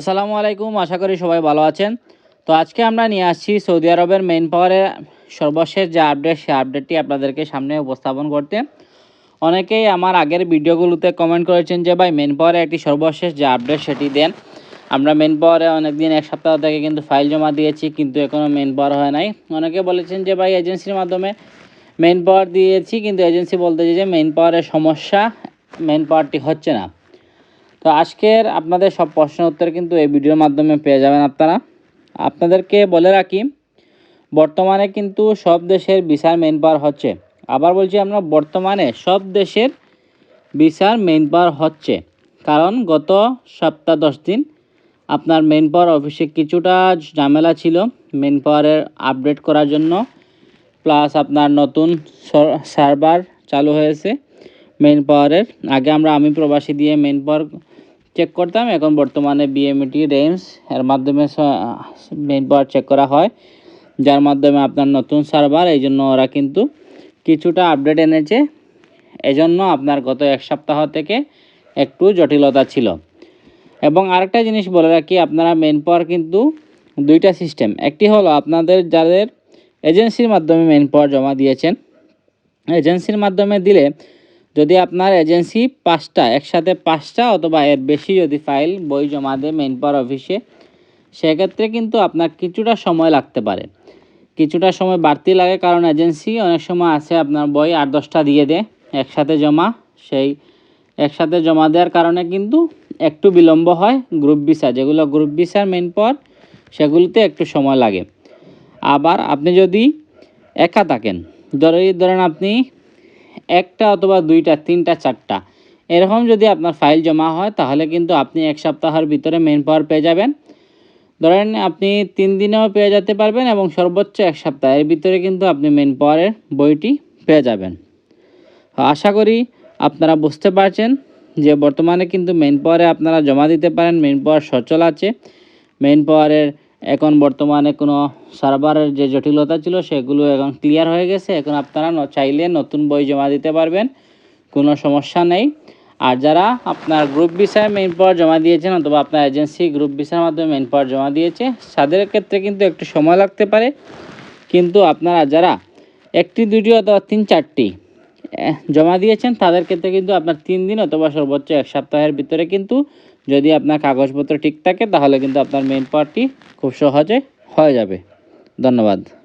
আসসালামু আলাইকুম, আশা করি সবাই ভালো আছেন। তো আজকে আমরা নিয়ে আসছি সৌদি আরবের মেইন পাওয়ারের সর্বশেষ যে আপডেট সেই আপডেটটি আপনাদেরকে সামনে উপস্থাপন করতে। অনেকেই আমার আগের ভিডিওগুলোতে কমেন্ট করেছেন যে, ভাই মেন পাওয়ারে একটি সর্বশেষ যে আপডেট সেটি দেন। আমরা মেন পাওয়ারে অনেকদিন, এক সপ্তাহ থেকে কিন্তু ফাইল জমা দিয়েছি, কিন্তু এখনও মেন পাওয়ার হয় নাই। অনেকে বলেছেন যে, ভাই এজেন্সির মাধ্যমে মেন পাওয়ার দিয়েছি, কিন্তু এজেন্সি বলতে যে মেন পাওয়ারের সমস্যা মেন পাওয়ারটি হচ্ছে না। তো আজকের আপনাদের সব প্রশ্ন উত্তর কিন্তু এই ভিডিওর মাধ্যমে পেয়ে যাবেন আপনারা। আপনাদেরকে বলে রাখি, বর্তমানে কিন্তু সব দেশের ভিসার মেইন পাওয়ার হচ্ছে। আবার বলছি আমরা, বর্তমানে সব দেশের ভিসার মেইন পাওয়ার হচ্ছে। কারণ গত সপ্তাহ দশ দিন আপনার মেইন পাওয়ার অফিসে কিছুটা ঝামেলা ছিল মেইন পাওয়ারের আপডেট করার জন্য। প্লাস আপনার নতুন সার্ভার চালু হয়েছে। মেইন পাওয়ারের আগে আমরা আমি প্রবাসী দিয়ে মেন পাওয়ার চেক করতাম, এখন বর্তমানে বিএমটি রেঞ্জ এর মাধ্যমে মেইন পাওয়ার চেক করা হয়। যার মাধ্যমে আপনার নতুন সার্ভার এই জন্য ওরা কিন্তু কিছুটা আপডেট এনেছে। এজন্য আপনার গত এক সপ্তাহ থেকে একটু জটিলতা ছিল। এবং আরেকটা জিনিস বলে রাখি, আপনারা মেন পাওয়ার কিন্তু দুইটা সিস্টেম একটি হলো আপনাদের যাদের এজেন্সির মাধ্যমে মেন পাওয়ার জমা দিয়েছেন। এজেন্সির মাধ্যমে দিলে যদি আপনার এজেন্সি পাঁচটা, একসাথে পাঁচটা অথবা এর বেশি যদি ফাইল বই জমা দেয় মেন পাওয়ার অফিসে সেক্ষেত্রে কিন্তু আপনার কিছুটা সময় লাগতে পারে। কিছুটা সময় বাড়তি লাগে কারণ এজেন্সি অনেক সময় আছে আপনার বই আট, দশটা দিয়ে দেয়, একসাথে জমা, সেই একসাথে জমা দেওয়ার কারণে কিন্তু একটু বিলম্ব হয় গ্রুপ ভিসা যেগুলো গ্রুপ ভিসার মেন পর সেগুলিতে একটু সময় লাগে। আবার আপনি যদি একা থাকেন, ধরে, ধরেন আপনি একটা অথবা দুইটা, তিনটা, চারটা। এরকম যদি আপনার ফাইল জমা হয়, তাহলে কিন্তু আপনি এক সপ্তাহের ভিতরে মেন পাওয়ার পেয়ে যাবেন। ধরেন আপনি তিন দিনেও পেয়ে যেতে পারবেন এবং সর্বোচ্চ এক সপ্তাহ। এর ভিতরে কিন্তু আপনি মেন পাওয়ারের বইটি পেয়ে যাবেন। আশা করি আপনারা বুঝতে পারছেন যে বর্তমানে কিন্তু মেন পাওয়ারে আপনারা জমা দিতে পারেন। মেন পাওয়ার সচল আছে। মেন পাওয়ারের এখন বর্তমানে কোনো সার্ভারের যে জটিলতা ছিল, সেগুলো এখন ক্লিয়ার হয়ে গেছে। এখন আপনারা চাইলে নতুন বই জমা দিতে পারবেন, কোনো সমস্যা নেই। আর যারা আপনার গ্রুপ বিষয়ে মেইন পাওয়ার জমা দিয়েছেন, অথবা আপনার এজেন্সি গ্রুপ বিষয়ের মাধ্যমে মেইন পাওয়ার জমা দিয়েছে, তাদের ক্ষেত্রে কিন্তু একটু সময় লাগতে পারে। কিন্তু আপনারা যারা একটি, দুটি অথবা তিন, চারটি জমা দিয়েছেন, তাদের ক্ষেত্রে কিন্তু আপনার তিন দিন অথবা সর্বোচ্চ এক সপ্তাহের ভিতরে কিন্তু যদি আপনার কাগজপত্র ঠিক থাকে, তাহলে কিন্তু আপনার মেন পার্টটি খুব সহজে হয়ে যাবে। ধন্যবাদ।